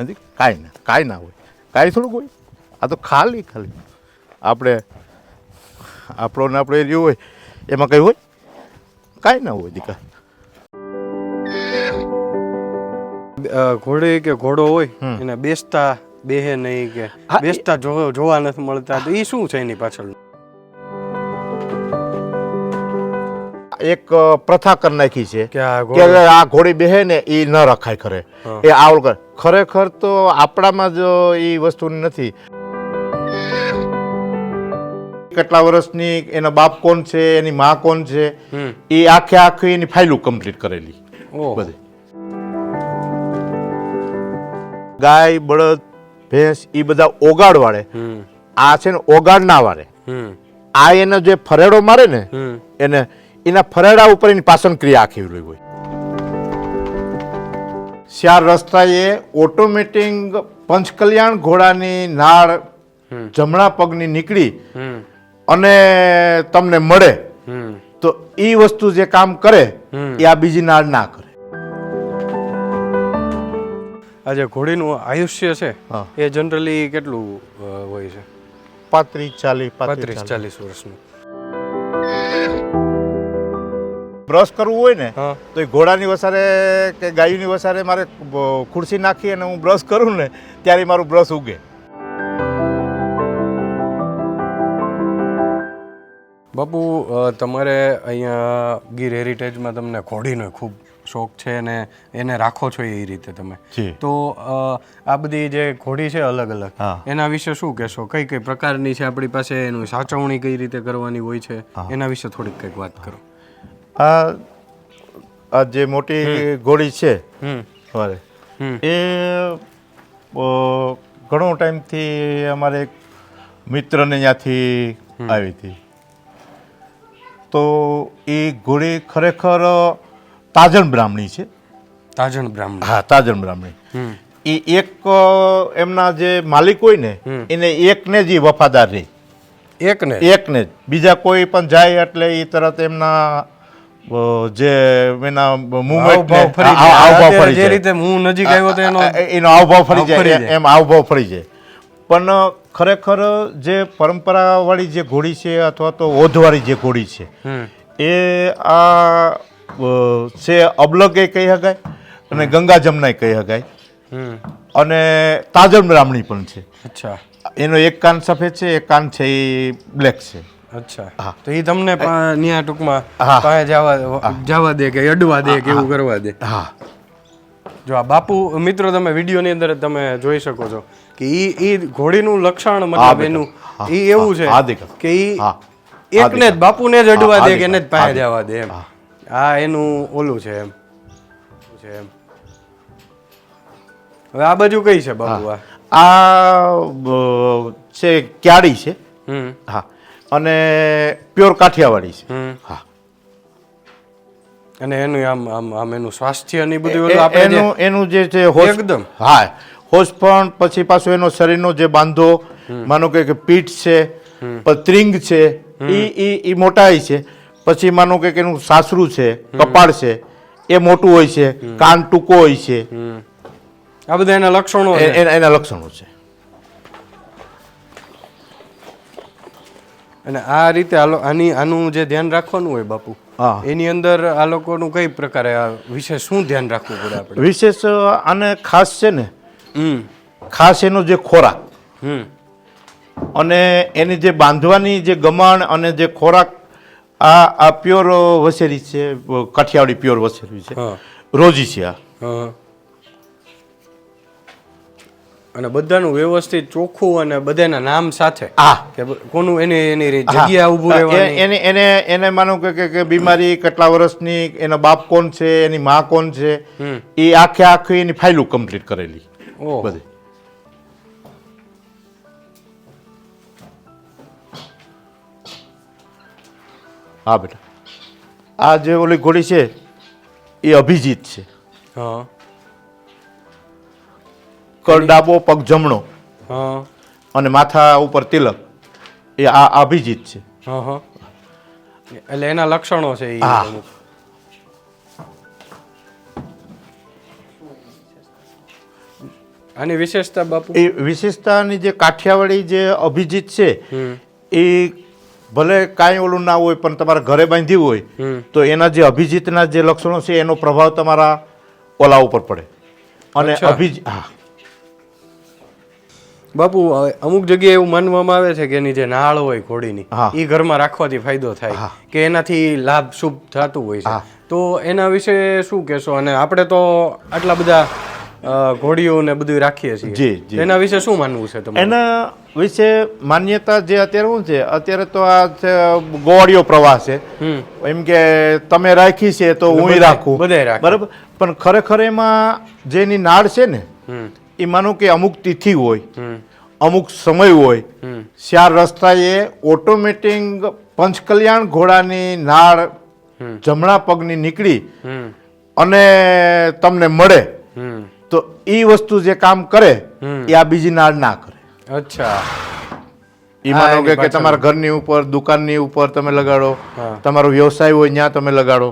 નથી કાંઈ ના કાંઈ ના હોય. કાંઈ થોડુંક હોય. આ તો ખાલી ખાલી. આપણે આપણો ને આપણો એરિયો હોય એમાં કંઈ હોય? કાંઈ ના હોય દીકા ઘોડે કે ઘોડો હોય. એને બેસતા બેહે નહીં કે બેસતા જો- જોવા નથી મળતા. તો એ શું છે એની પાછળ એક પ્રથા કરી નાખી છે કે આ ઘોડો બેહે ને એ ન રખાય ખરે. એ આવડ કરે. ખરેખર તો આપણામાં જ એ વસ્તુ નથી. કેટલા વર્ષની એનો બાપ કોણ છે એની માં કોણ છે એ આખે આખી એની ફાઇલો કમ્પ્લીટ કરેલી. બધી. ગાય બળદ ભેંસ એ બધા ઓગાડ વાળે. આ છે ને ઓગાડ ના વાળે. આ એનો જે ફરેડો મારે ને એને એના ફરડા ઉપર એની પાચન ક્રિયા આખી હોય હોય. ચાર રસ્તાએ ઓટોમેટિંગ પંચકલ્યાણ ઘોડાની નાળ જમણા પગની નીકળી અને તમને મળે તો એ વસ્તુ જે કામ કરે હમ. એ આ બીજી નાળ ના કરે. આ જે ઘોડીનું આયુષ્ય છે હા. એ જનરલી કેટલું હોય છે? પાંત્રીસ ચાલીસ પાંત્રીસ ચાલીસ વર્ષનું. બ્રશ કરવું હોય ને તો એ ઘોડાની વસારે કે ગાયની વસારે મારે ખુરશી નાખી અને હું બ્રશ કરું ને ત્યારે મારું બ્રશ ઉગે. બાપુ તમારે અહીંયા ગીર હેરિટેજમાં તમને ઘોડીનો ખૂબ શોખ છે અને એને રાખો છો એ રીતે તમે. તો આ બધી જે ઘોડી છે અલગ અલગ. એના વિશે શું કહેશો? કઈ કઈ પ્રકારની છે આપણી પાસે? એનું સાચવણી કઈ રીતે કરવાની હોય છે? એના વિશે થોડીક કંઈક વાત કરો. આ આ જે મોટી ગોળી છે અમારે એ ઘણો ટાઈમથી અમારે એક મિત્રને ત્યાંથી આવી હતી. તો એ ગોળી ખરેખર તાજણ બ્રાહ્મણી છે. તાજણ બ્રાહ્મણ. હા તાજણ બ્રાહ્મણી. એ એક એમના જે માલિક હોય ને એને એકને જ વફાદાર રહે. એક ને એકને જ. બીજા કોઈ પણ જાય એટલે એ તરત એમના જે એના movement ને- ફરી જે રીતે હું નજીક આવ્યો તો એનો એનો આવભાવ ફરી જાય. એમ આવભાવ ફરી જાય. પણ ખરેખર જે પરંપરાવાળી જે ઘોડી છે અથવા તો ઓધવાળી જે ઘોડી છે એ આ છે અબલગે કહી શકાય અને ગંગા જમનાય કહી શકાય. અને તાજમ બ્રાહ્મણી પણ છે. અચ્છા. એનો એક કાન સફેદ છે એક કાન છે એ બ્લેક છે. અચ્છા. હા. તો એ તમને ત્યાં ટૂંકમાં પાસે જવા જવા દે કે અડવા દે કે એવું કરવા દે. હા. જો આ બાપુ મિત્રો તમે વિડીયોની અંદર તમે જોઈ શકો છો કે ઈ ઈ ઘોડીનું લક્ષણ મતલબ એનું ઈ એવું છે કે ઈ. એકને જ બાપુને જ અડવા દે કે એને જ પાસે જવા દે એમ. આ એનું ઓલું છે એમ. છે એમ. હવે આ બાજુ કઈ છે બાપુ આ? આ છે ક્યારી છે. હમ. હા. અને પ્યોર કાઠિયાવાડી છે. હા. અને એનું આમ આમ આમ એનું સ્વાસ્થ્ય ને બધું એ- એનું એનું જે છે એકદમ. હા હોશ પણ પછી પાછું એનો શરીરનો જે બાંધો માનો કે કે પીઠ છે પત્રિંગ ત્રિંગ છે ઈ ઈ એ મોટાઈ છે. પછી માનો કે કે એનું સાસરું છે કપાળ છે એ મોટું હોય છે કાન ટૂંકો હોય છે. આ બધા એના લક્ષણો એ- એના લક્ષણો છે. અને આ રીતે આની આનું જે ધ્યાન રાખવાનું હોય બાપુ એની અંદર આ લોકોનું કઈ પ્રકારે આ વિશે શું ધ્યાન રાખવું પડે આપણે? વિશેષ આને ખાસ છે ને ખાસ એનો જે ખોરાક. અને એની જે બાંધવાની જે ગમાણ અને જે ખોરાક આ આ પ્યોર વસેરી છે કાઠિયાવાડી પ્યોર વસેરી છે. રોજી છે આ. અને બધાનું વ્યવસ્થિત ચોખ્ખું અને બધાના નામ સાથે. આ કે કોનું એની એની જગ્યા ઊભું રહેવાની? એને એને એને માનો કે કે- કે બીમારી કેટલા વર્ષની એનો બાપ કોણ છે એની માં કોણ છે એ આખે આખી એની ફાઇલો કમ્પ્લીટ કરેલી. બધી. હા બેટા. આ જે ઓલી ઘોડી છે એ અભિજીત છે. હા. કર ડાબો પગ જમણો. હા. અને માથા ઉપર તિલક. એ આ અભિજીત છે. હા હા. એટલે એના લક્ષણો છે હા. અમુક. આની વિશેષતા બાપુ? એ વિશેષતાની જે કાઠિયાવાડી જે અભિજીત છે હમ. એ ભલે કાંઈ ઓલું ના હોય પણ તમારા ઘરે બાંધ્યું હોય હમ. તો એના જે અભિજીતના જે લક્ષણો છે એનો પ્રભાવ તમારા ઓલા ઉપર પડે. અને અચ્છા. અભિજ હા. બાપુ અમુક જગ્યાએ એવું માનવામાં આવે છે કે એની જે નાળ હોય ઘોડીની એ ઘરમાં રાખવાથી ફાયદો થાય કે એનાથી લાભ શુભ થતું હોય છે. તો એના વિશે શું કહેશો? અને આપણે તો આટલા બધા ઘોડીઓ ને બધું રાખીએ છીએ. એના વિશે શું માનવું છે તમારું? એના વિશે માન્યતા જે અત્યારે શું છે? અત્યારે તો આ છે ગોળીઓ પ્રવાહ છે. એમ કે તમે રાખી છે તો હું રાખું. બરાબર? પણ ખરેખર એમાં જેની નાળ છે ને એ માનો કે અમુક તિથિ હોય અમુક સમય હોય ચાર રસ્તાએ ઓટોમેટિક પંચકલ્યાણ ઘોડાની નાળ. જમણા પગની નીકળી અને તમને મળે. તો એ વસ્તુ જે કામ કરે એ આ બીજી નાળ ના કરે. અચ્છા. એ માનો કે. તમારા ઘરની ઉપર દુકાનની ઉપર તમે લગાડો તમારો વ્યવસાય હોય ત્યાં તમે લગાડો.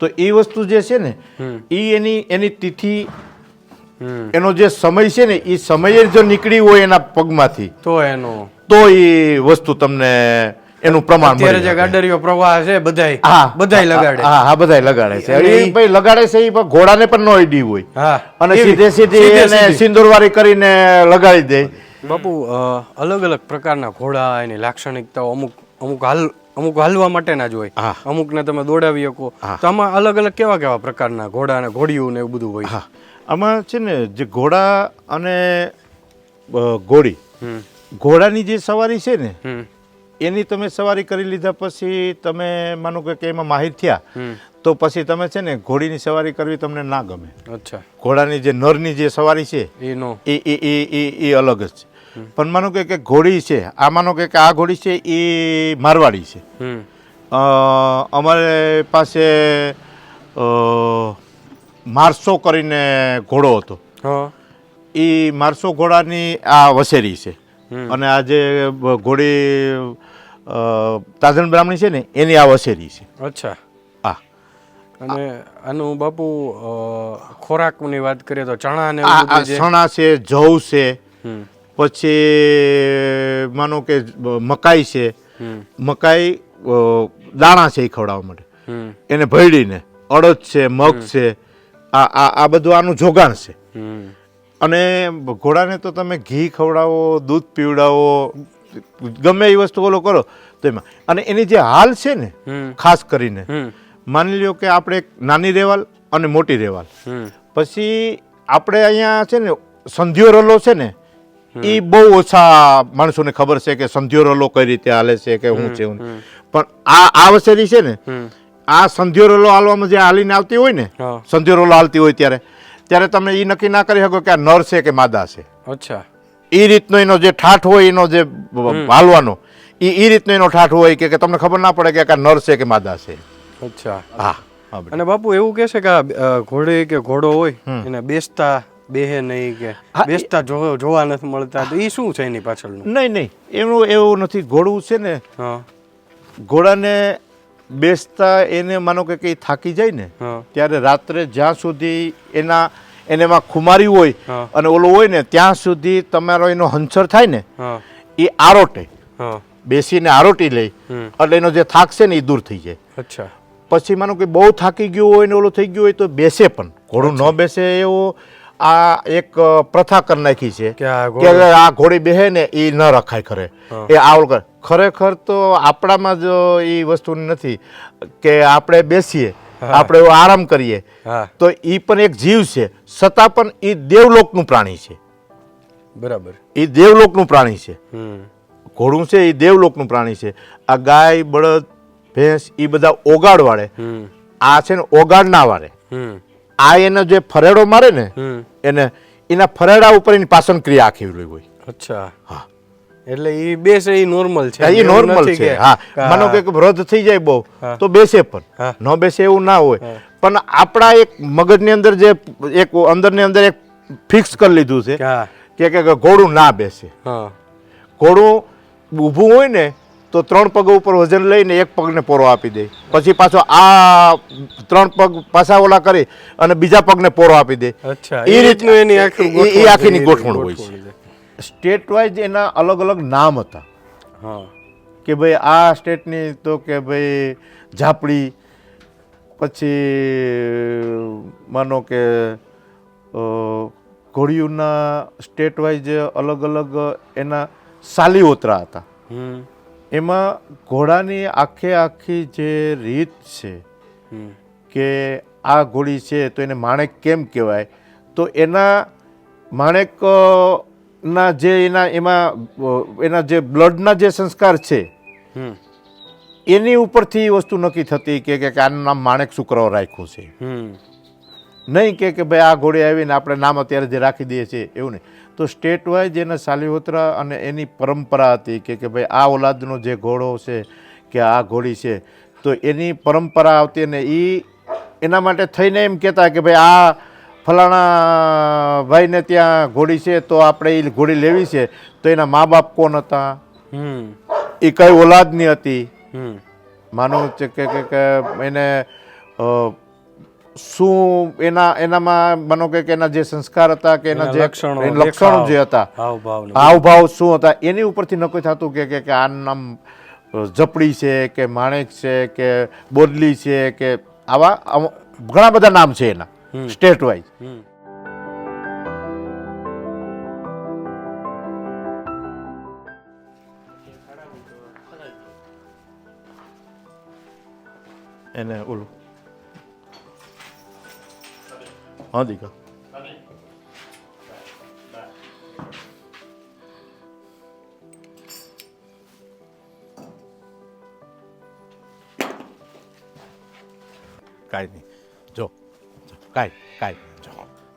તો એ વસ્તુ જે છે ને એ એની એની તિથિ એનો જે સમય છે ને એ સમયે જો નીકળી હોય એના પગમાંથી તો એનો. તો એ વસ્તુ તમને એનું પ્રમાણ અત્યારે જે. ગાડરીઓ પ્રવાહ છે બધાય હા. બધાય લગાડે. હા હા બધાય લગાડે છે. એ ભાઈ લગાડે છે એ ઘોડાને પણ નો આઈડી હોય. હા. અને સીધે સીધી એને સિંદૂરવારી કરીને લગાડી દે. બાપુ અલગ અલગ પ્રકારના ઘોડા એની લાક્ષણિકતાઓ અમુક અમુક હાલ અમુક હાલવા માટેના જ હોય. હા. અમુકને તમે દોડાવી શકો. તો આમાં અલગ અલગ કેવા કેવા પ્રકારના ઘોડા અને ઘોડીયું ને એવું બધું હોય? હા. આમાં છે ને જે ઘોડા અને ઘોડી ઘોડાની જે સવારી છે ને એની તમે સવારી કરી લીધા પછી તમે માનો કે કે એમાં માહિર થયા તો પછી તમે છે ને ઘોડીની સવારી કરવી તમને ના ગમે. અચ્છા. ઘોડાની જે નરની જે સવારી છે એ એ એ એ એ અલગ જ છે. પણ માનો કે કે ઘોડી છે આ માનો કે આ ઘોડી છે એ મારવાડી છે. અમારે પાસે મારસો કરીને ઘોડો હતો. હા. એ મારસો ઘોડાની આ વસેરી છે. અને આ જે ઘોડી તાજણ બ્રાહ્મણી છે ને એની આ વસેરી છે. અચ્છા. હા. અને આનું બાપુ ખોરાકની વાત કરીએ તો ચણા ને સણા છે જવ છે પછી માનો કે મકાઈ છે. મકાઈ દાણા છે એ ખવડાવવા માટે. એને ભયડીને અડદ છે મગ છે આ આ આ બધું આનું જોગાણ છે. અને ઘોડાને તો તમે ઘી ખવડાવો દૂધ પીવડાવો ગમે એ વસ્તુ ઓલો કરો તો એમાં. અને એની જે હાલ છે ને ખાસ કરીને માની લ્યો કે આપણે નાની રેવાલ અને મોટી રેવાલ. પછી આપણે અહીંયા છે ને સંધિયો રલો છે ને એ બહુ ઓછા માણસોને ખબર છે કે સંધિયો રલો કઈ રીતે હાલે છે કે શું છે. પણ આ આ વસેરી છે ને આ સંધ્યો રોલો હાલવામાં જે હાલીને આવતી હોય ને સંધ્યો રોલો હાલતી હોય ત્યારે ત્યારે તમે એ નક્કી ના કરી શકો કે આ નર છે કે માદા છે. અચ્છા. એ રીતનો એનો જે ઠાઠ હોય એનો જે હાલવાનો એ એ રીતનો એનો ઠાઠ હોય કે કે તમને ખબર ના પડે કે આ નર છે કે માદા છે. અચ્છા. હા અને બાપુ એવું કે છે કે આ, ઘોડે કે ઘોડો હોય એને બેસતા બેહે નહીં કે બેસતા જોવા નથી મળતા તો એ શું છે એની પાછળનું? નહીં નહીં. એનું એવું નથી. ઘોડું છે ને હા. ઘોડાને બેસતા એને માનો કે કંઈ થાકી જાય ને ત્યારે રાત્રે જ્યાં સુધી એના એનેમાં ખુમારી હોય અને ઓલું હોય ને ત્યાં સુધી તમારો એનો હંસર થાય ને એ આરોટે. બેસીને આરોટી લે હમ. એટલે એનો જે થાક છે ને એ દૂર થઈ જાય. અચ્છા. પછી માનો કે બહુ થાકી ગયું હોય ને ઓલું થઈ ગયું હોય તો બેસે પણ. ઘોડું ન બેસે એવો આ એક પ્રથા કરી નાખી છે કે આ ઘોડી બેહે ને એ ન રખાય ખરે. એ આવડ કરે. ખરેખર તો આપણામાં જ એ વસ્તુ નથી કે આપણે બેસીએ આપણે આરામ કરીએ. તો એ પણ એક જીવ છે છતાં પણ એ દેવલોકનું પ્રાણી છે. બરાબર. એ દેવલોકનું પ્રાણી છે. ઘોડું છે એ દેવલોકનું પ્રાણી છે. આ ગાય બળદ ભેંસ એ બધા ઓગાડ વાળે. આ છે ને ઓગાડ ના વાળે. આ એનો જે ફરેડો મારે ને એને એના ફરેડા ઉપર એની પાચન ક્રિયા આખી હોય. અચ્છા. હા. એટલે એ બેસે એ નોર્મલ છે. એ નોર્મલ છે. હા. માનો કે વ્રત થઈ જાય બહુ તો બેસે પણ. ન બેસે એવું ના હોય. પણ આપણા એક મગજની અંદર જે એક અંદરની અંદર એક ફિક્સ કરી લીધું છે કે કે ઘોડું ના બેસે. હા. ઘોડું ઊભું હોય ને તો ત્રણ પગ ઉપર વજન લઈને એક પગને પોરો આપી દે. પછી પાછો આ ત્રણ પગ પાછા ઓલા કરી અને બીજા પગને પોરો આપી દે. એ રીતનું એની આખી આખીની ગોઠવણ હોય છે. સ્ટેટ વાઇઝ એના અલગ અલગ નામ હતા. હા. કે ભાઈ આ સ્ટેટની તો કે ભાઈ ઝાપડી પછી માનો કે ઘોડિયુના સ્ટેટ વાઇઝ અલગ અલગ એના સાલીઓતરા હતા. એમાં ઘોડાની આખે આખી જે રીત છે કે આ ઘોડી છે તો એને માણેક કેમ કહેવાય? તો એના માણેક ના જે એના એમાં એના જે બ્લડના જે સંસ્કાર છે હમ. એની ઉપરથી વસ્તુ નક્કી થતી કે કે આનું નામ માણેક શુક્ર રાખ્યું છે. નહીં કે કે ભાઈ આ ઘોડી આવીને આપણે નામ અત્યારે જે રાખી દઈએ છીએ એવું નહીં. તો સ્ટેટ વાઇઝ એના સાલીહોત્રા અને એની પરંપરા હતી કે કે ભાઈ આ ઓલાદનો જે ઘોડો છે કે આ ઘોડી છે તો એની પરંપરા આવતી અને એ એના માટે થઈને એમ કહેતા કે ભાઈ આ ફલાણા ભાઈને ત્યાં ઘોડી છે તો આપણે એ ઘોડી લેવી છે તો એના મા બાપ કોણ હતા? હમ. એ કઈ ઓલાદની હતી? માનું માનો છે કે કે કે એને શું એના એનામાં માનો કે એના જે સંસ્કાર હતા કે એના જે લક્ષણો, જે હતા હાવભાવ શું હતા? એની ઉપરથી નક્કી થતું કે કે કે આનું નામ જપડી ઝપડી છે કે માણેક છે કે બોદલી છે કે આવા ઘણા બધા નામ છે એના. સ્ટેટ વાઇઝ હમ. એને ઓલું. હા દીકા કાંઈ કાંઈ. જો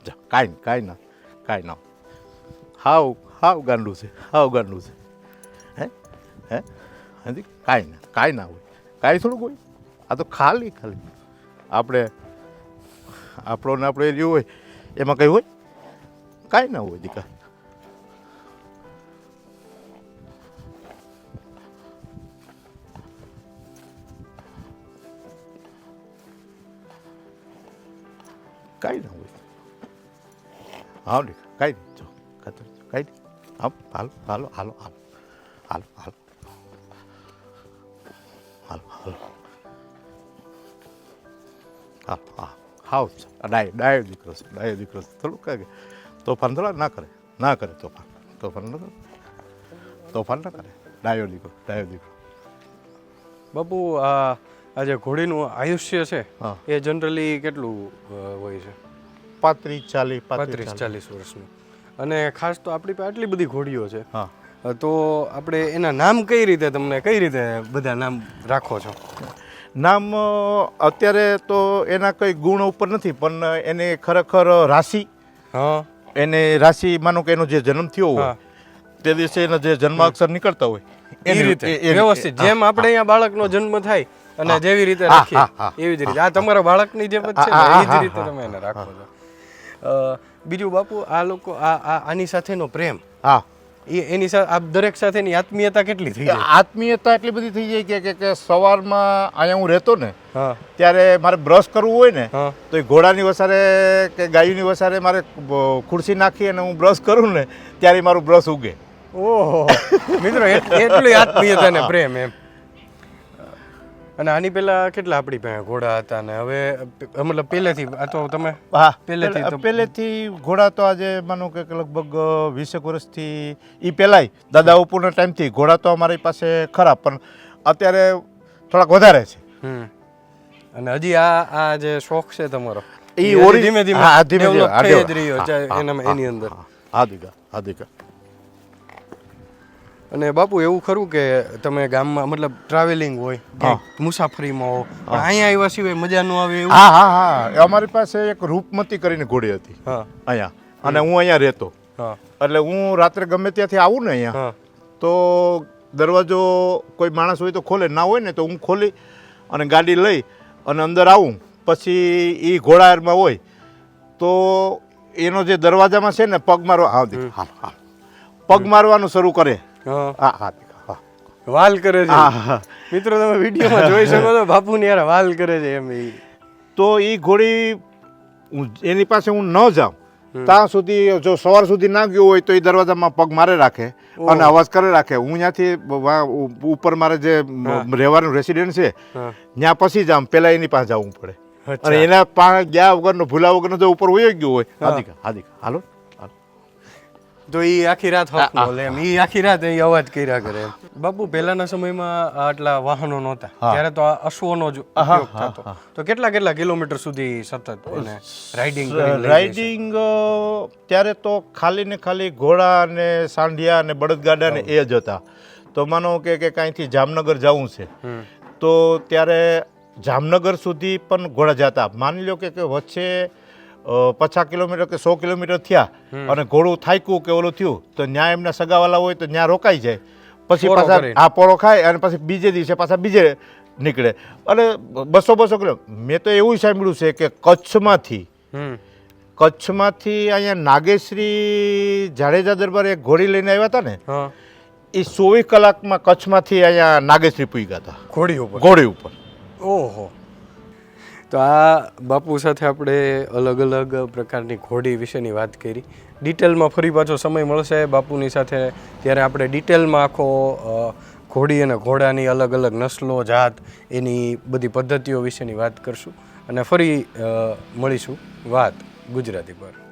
જો કાંઈ કાંઈ ના કાંઈ ના. હાવ હાવ ગાંડું છે, હાવ ગાંડું છે. હે? હે? હાજી, કાંઈ ના કાંઈ ના હોય. કાંઈ થોડું હોય. આ તો ખાલી ખાલી. આપણે, આપણો ને આપણો એરિયો હોય, એમાં કંઈ હોય? કાંઈ ના હોય દીકા. કાંઈ ના હોય હા ને કાંઈ નહીં જો ખાતર કાંઈ નહીં હા હાલો હાલો હાલો હાલો હાલો હાલો. હાલો હાલો. હા હા, હાવ ડાયો ડાયો દીકરો છે, ડાયો દીકરો છે. થોડુંક કાંઈ તોફાન થોડા ના કરે ના કરે તોફાન. તોફાન ન કરે. તોફાન ના કરે. ડાયો દીકરો ડાયો દીકરો. બાપુ આ જે ઘોડીનું આયુષ્ય છે. એ જનરલી કેટલું હોય છે? પાંત્રીસ ચાલીસ પાંત્રીસ ચાલીસ. વર્ષનું. અને ખાસ તો આપણી પાસે આટલી બધી ઘોડીઓ છે. હા. તો આપણે એના નામ કઈ રીતે તમને કઈ રીતે બધા નામ રાખો છો? નામ અત્યારે તો એના કંઈ ગુણ ઉપર નથી પણ એને ખરેખર રાશિ હા. એને રાશિ માનો કે એનો જે જન્મ થયો હોય તે દિવસે એના જે જન્માક્ષર નીકળતા હોય એ એની- રીતે. વ્યવસ્થિત. જેમ આપણે અહીંયા બાળકનો જન્મ થાય અને જેવી રીતે રાખીએ. એવી જ રીતે. આ તમારા બાળકની જ છે એ જ રીતે તમે એને રાખો છો. બીજું બાપુ આ લોકો આ આની સાથેનો પ્રેમ હા. એ એની સાથે આ દરેક સાથેની આત્મીયતા કેટલી થઈ જાય? આત્મીયતા એટલી બધી થઈ જાય કે- કે સવારમાં અહીંયા હું રહેતો ને ત્યારે મારે બ્રશ કરવું હોય ને તો એ ઘોડાની વસારે કે ગાયની વસારે મારે ખુરશી નાખી અને હું બ્રશ કરું ને ત્યારે મારું બ્રશ ઉગે. ઓહો. મિત્રો એટ- એટલી આત્મીયતા ને પ્રેમ એમ. અને આની પહેલા કેટલા આપણી પાસે ઘોડા હતા ને હવે મતલબ પહેલેથી આ તો તમે હા પહેલેથી પહેલેથી ઘોડા તો આજે માનો કે લગભગ વીસેક વર્ષથી એ પહેલાંય દાદા ઉપરના ટાઈમથી ઘોડા તો અમારી પાસે ખરા પણ અત્યારે થોડાક વધારે છે હમ અને હજી આ આ જે શોખ છે તમારો એ ધીમે ધીમે હા, ધીમે ધીમે. એની અંદર હા દીકા હા દીકા અને બાપુ એવું ખરું કે તમે ગામમાં મતલબ ટ્રાવેલિંગ હોય મુસાફરીમાં હો અહીંયા આવ્યા સિવાય મજા ન આવે એવું? હા હા હા. અમારી પાસે એક રૂપમતી કરીને ઘોડી હતી. હા. અહીંયા. અને હું અહીંયા રહેતો. હા. એટલે હું રાત્રે ગમે ત્યાંથી આવું ને અહીંયા તો દરવાજો કોઈ માણસ હોય તો ખોલે ના હોય ને તો હું ખોલી અને ગાડી લઈ અને અંદર આવું. પછી એ ઘોડામાં હોય તો એનો જે દરવાજામાં છે ને પગ મારવા પગ મારવાનું શરૂ કરે. હા. હા વાલ કરે છે. મિત્રો તમે વિડીયોમાં જોઈ શકો છો બાપુની યાર વાલ કરે છે એમ તો એ ઘોડી એની પાસે હું ન જાઉં ત્યાં સુધી જો સવાર સુધી ના ગયો હોય તો એ દરવાજામાં પગ મારે રાખે અને અવાજ કરે રાખે. હું ત્યાંથી ઉપર મારે જે રહેવાનું રેસિડેન્ટ છે ત્યાં પછી જામ પેલા એની પાસે જવું પડે. અને એના પાસે ગયા વગરનો ભૂલા વગરનો જો ઉપર વયો ગયો હોય હાદિકા હાદિકા હાલો. તો ઈ આખી રાત હક બોલે એમ. એ આખી રાત એ અવાજ કર્યા કરે બાપુ પહેલાના સમયમાં આટલા વાહનો નહોતા. ત્યારે તો અશ્વનો જ ઉપયોગ થતો. તો કેટલા કેટલા કિલોમીટર સુધી સતત રાઇડિંગ રાઇડિંગ ત્યારે તો ખાલી ને ખાલી ઘોડા ને સાંઢિયા ને બળદગાડા ને એ જ હતા. તો માનો કે કે કાંઈથી જામનગર જવું છે. તો ત્યારે જામનગર સુધી પણ ઘોડા જતા. માની લો કે વચ્ચે પચાસ કિલોમીટર કે સો કિલોમીટર થયા અને ઘોડું થાક્યું કે ઓલું થયું તો ન્યા એમના સગાવાલા હોય તો ત્યાં રોકાઈ જાય. પછી પાછા આ પોળો ખાય અને પછી બીજે દિવસે પાછા બીજે નીકળે. અને બસો બસો કિલો મેં તો એવું સાંભળ્યું છે કે કચ્છમાંથી કચ્છમાંથી અહીંયા નાગેશ્રી જાડેજા દરબાર એક ઘોડી લઈને આવ્યા હતા ને એ ચોવીસ કલાકમાં કચ્છમાંથી અહીંયા નાગેશ્રી પૂગ્યા હતા. ઘોડી ઉપર. ઘોડી ઉપર. ઓહો. તો આ બાપુ સાથે આપણે અલગ અલગ પ્રકારની ઘોડી વિશેની વાત કરી. ડિટેલમાં ફરી પાછો સમય મળશે બાપુની સાથે, ત્યારે આપણે ડિટેલમાં આખો ઘોડી અને ઘોડાની અલગ અલગ નસલો, જાત, એની બધી પદ્ધતિઓ વિશેની વાત કરશું. અને ફરી મળીશું વાત ગુજરાતી પર.